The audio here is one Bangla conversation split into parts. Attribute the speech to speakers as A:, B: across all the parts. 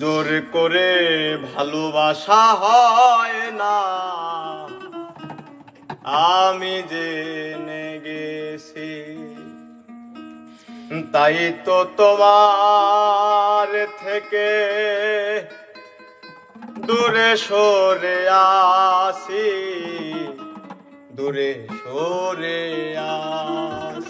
A: জোর করে ভালোবাসা হয় না। আমি জেনে গেছি, তাই তো তোমার থেকে দূরে সরে আসি, দূরে সরে আসি।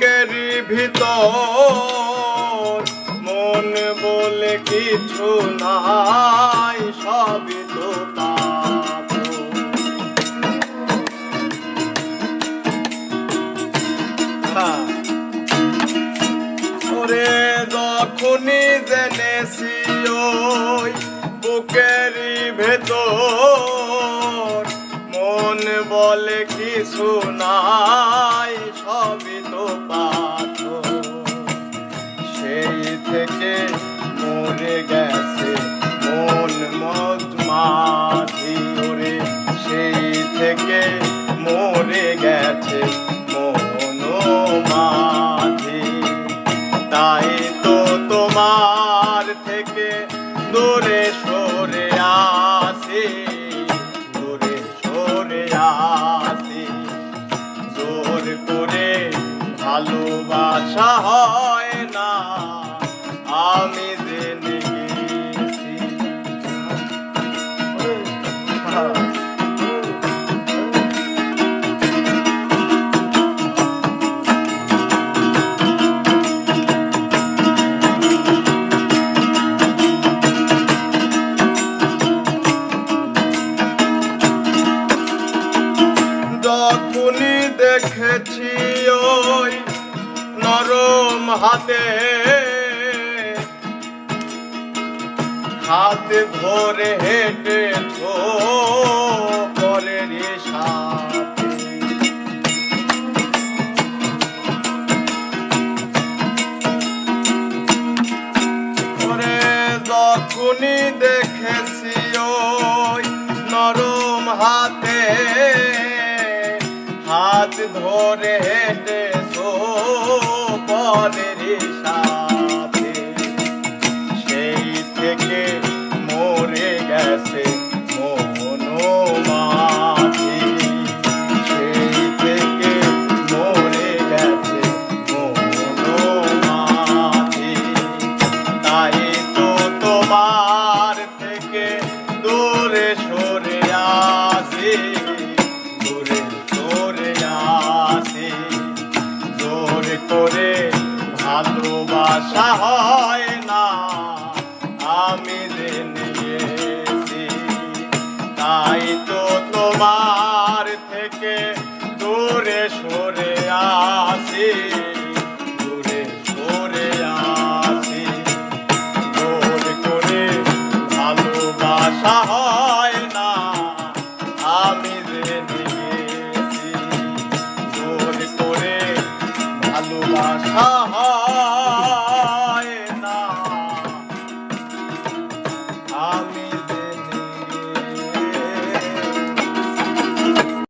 A: বুকের ভিতর মন বলে কিছু নাই, সবই তো। হ্যাঁ। ওরে যখনই জেনেছি ওই বুকের ভেতর মন বলে কিছু নাই সবই তো পাথর। সেই থেকে যখনই দেখেছি ওই নরম হাতে। হাত ধরে হেঁটে ওরে যখনই দেখেছি ওই নরম হাত ধরে হেঁটে পরের সাথে ভালোবাসা